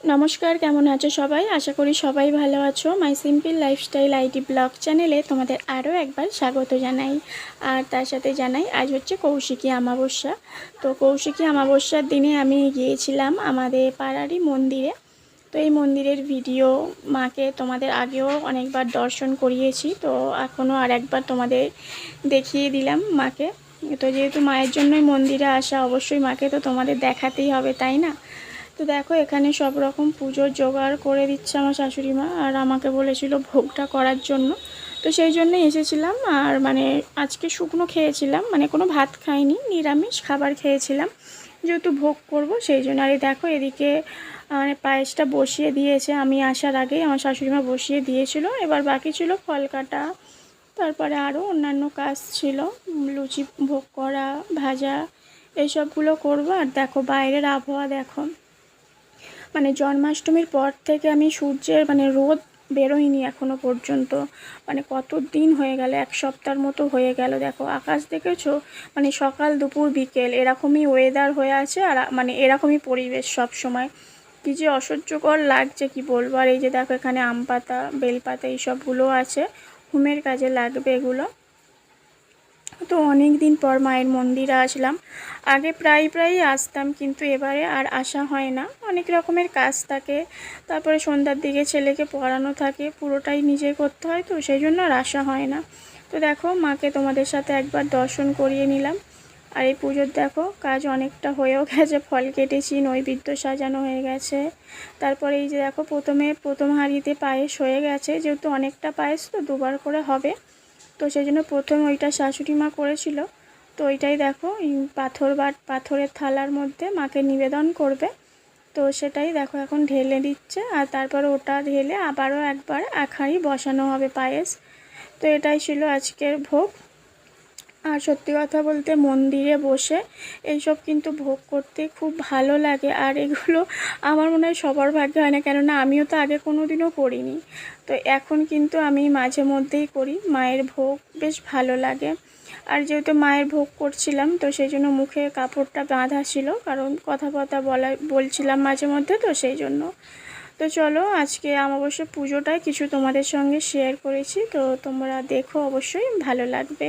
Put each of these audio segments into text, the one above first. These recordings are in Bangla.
নমস্কার, কেমন আছো সবাই? আশা করি সবাই ভালো আছো। My simple lifestyle ID blog চ্যানেলে তোমাদের আরও একবার স্বাগত জানাই। আর তার সাথে জানাই, আজ হচ্ছে কৌশিকী অমাবস্যা। তো কৌশিকী অমাবস্যার দিনে আমি গিয়েছিলাম আমাদের পাড়ারই মন্দিরে। তো এই মন্দিরের ভিডিও মাকে তোমাদের আগেও অনেকবার দর্শন করিয়েছি। তো এখনও আর একবার তোমাদের দেখিয়ে দিলাম মাকে। তো যেহেতু মায়ের জন্যই মন্দিরে আসা অবশ্যই মাকে তো তোমাদের দেখাতেই হবে, তাই না? তো দেখো, এখানে সব রকম পুজোর জোগাড় করে দিচ্ছে আমার শাশুড়ি মা, আর আমাকে বলেছিল ভোগটা করার জন্য। তো সেই জন্যই এসেছিলাম, আর মানে আজকে শুকনো খেয়েছিলাম মানে কোনো ভাত খাইনি, নিরামিষ খাবার খেয়েছিলাম। যেহেতু ভোগ করব, সেই জন্য। আর দেখো, এদিকে মানে পায়েসটা বসিয়ে দিয়েছে। আমি আসার আগেই আমার শাশুড়ি মা বসিয়ে দিয়েছিল। এবার বাকি ছিল ফল কাটা, তারপরে আরও অন্যান্য কাজ ছিল লুচি ভোগ করা, ভাজা, এইসবগুলো করব। আর দেখো, বাইরের আবহাওয়া দেখো। মানে জন্মাষ্টমীর পর থেকে আমি সূর্যের মানে রোদ বেরোয়নি এখনও পর্যন্ত। মানে কত দিন হয়ে গেল, এক সপ্তাহের মতো হয়ে গেল। দেখো, আকাশ দেখেছ? মানে সকাল, দুপুর, বিকেল, এরকমই ওয়েদার হয়ে আছে আর মানে এরকমই পরিবেশ সব সময় কী যে অসহ্যকর লাগছে, কি বলব? আর এই যে দেখো, এখানে আম পাতা বেলপাতা এইসবগুলো আছে। হুমের কাজে লাগবে এগুলো। তো অনেক দিন পর মায়ের মন্দিরে আসলাম। আগে প্রায় প্রায়ই আসতাম কিন্তু এবারে আর আসা হয় না। অনেক রকমের কাজ থাকে। তারপরে সন্ধ্যার দিকে ছেলেকে পড়ানো থাকে, পুরোটাই নিজে করতে হয় তো, সেই জন্য আর আসা হয় না। তো দেখো, মাকে তোমাদের সাথে একবার দর্শন করিয়ে নিলাম। আর এই পুজোর দেখো, কাজ অনেকটা হয়েও গেছে, ফল কেটেছি, নৈবেদ্য সাজানো হয়ে গেছে। তারপরে এই যে দেখো, প্রথমে প্রথম হাঁড়িতে পায়েস হয়ে গেছে, যেহেতু অনেকটা পায়েস তো দুবার করে হবে। তো সেই জন্য প্রথম ওইটা শাশুড়ি মা করেছিল। তো ওইটাই দেখো পাথর বা পাথরের থালার মধ্যে মাকে নিবেদন করবে। তো সেটাই দেখো এখন ঢেলে দিচ্ছে আর তারপর ওটা ঢেলে আবারও একবার এক হাঁড়ি বসানো হবে পায়েস। তো এটাই ছিল আজকের ভোগ। আর সত্যি কথা বলতে মন্দিরে বসে এইসব কিন্তু ভোগ করতে খুব ভালো লাগে। আর এগুলো আমার মনে হয় সবার ভাগ্যে হয় না, কেননা আমিও তো আগে কোনো দিনও করিনি। তো এখন কিন্তু আমি মাঝে মধ্যেই করি, মায়ের ভোগ বেশ ভালো লাগে। আর যেহেতু মায়ের ভোগ করছিলাম, তো সেই জন্য মুখে কাপড়টা বাঁধা ছিল, কারণ কথা কথা বলা, বলছিলাম মাঝে মধ্যে, তো সেই জন্য। তো চলো, আজকে অমাবস্যা পুজোটাই কিছু তোমাদের সঙ্গে শেয়ার করেছি, তো তোমরা দেখো অবশ্যই, ভালো লাগবে।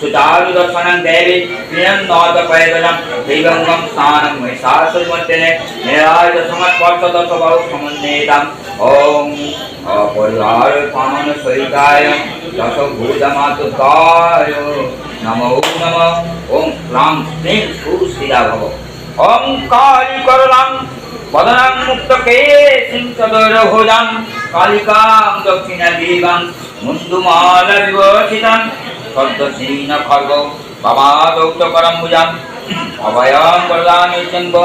सुचारुदर्शनं देवी प्रियं नौतपैदलं दिवङ्गं स्नानं महिषासुमर्दिने नेराजसमत्पर्शदशभौसमुन्नेदम् ॐ अपरिहारपानसहिताय दशभूतमातुकाय नमो नमः। ॐ क्लां श्रीं सुस्थिरा भव ओम काली करुणाम वदनं मुक्त के सिंचदर वदनां कालिका दक्षिणा कालिकां मुंदुमाल मुन्दुमालविवर्षितम् दक्षिणदीवां मुन्दुमालविवसितां सद्दशीन खर्ग बाबादौक्तकरम्बुजाम् अभयं वरदामि चम्ब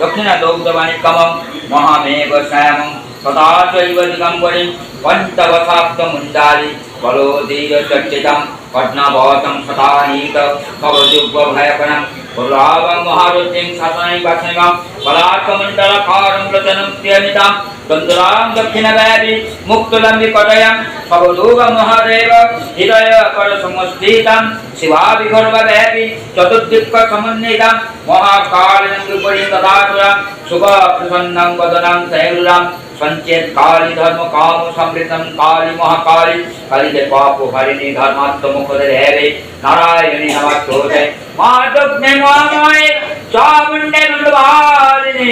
दक्षिणदौक्तवाणिकमं महामेघश्यामं तथा चैव दिगम्बरीं पञ्चवसाप्तमुण्डारि बलोदीरचर्चितं पद्मभवतं सदानीक भवजुग्भयकरं गुलाबं महारुचिं सतनैवासनिमां पलाकमण्डलकारं प्रचनुत्यनितां तन्दुरां दक्षिणवैरि मुक्तुलम्बिपटयं भवदूगमहदेव हृदयपरसंस्थितं शिवाभिगर्ववैरि चतुर्दिक्पसमन्वितं महाकालं विपणि तदातुरां शुभप्रसन्नं वदनं तैरुरां संचेत काली धर्म काम समृतम काली महाकाली। काली के पाप हरिणी धर्मात्म मुखद हैवे नारायणी हमार क्रोध है माधव में मामाए चामुंडे मंडवालिनी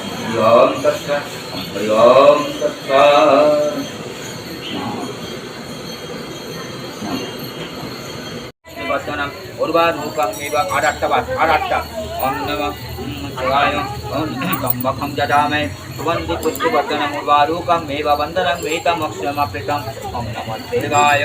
हरि ओं तत्सत् हरि ओं तत्सत् বর্তমানে ওরবার মুখম এবার আর আটটা বাদ আর আটটা ওম নম শিবায় ওম তম্বকম যদামে সুগন্ধি পুষ্টি বর্তনম উর্বারূপম মেব বন্দনম মেতমক্ষমপ্রিতম ওম নম শিবায়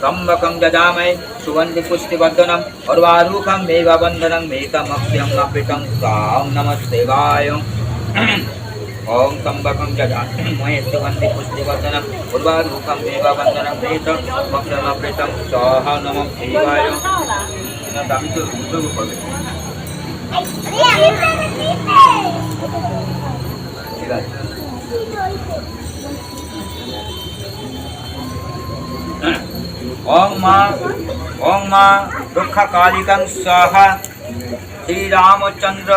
त्र्यम्बकं यजामहे सुगन्धि पुष्टिवर्धनम् उर्वारूपमेव बन्धनमेतमक्ष्यम् अप्रितम् ॐ नमः शिवाय ओम त्र्यंबकं जजामहे सुगन्धि पुष्टिवर्धनम् उर्वारूपं देव वन्दनं वेद मक्षमप्रेतं स्वाहा नमः शिवाय দামি তো উদ্যোগ করবে ঠিক আছে ওং মা ওং মা দুঃখ কালিকং স্বাহা শ্রীরামচন্দ্র।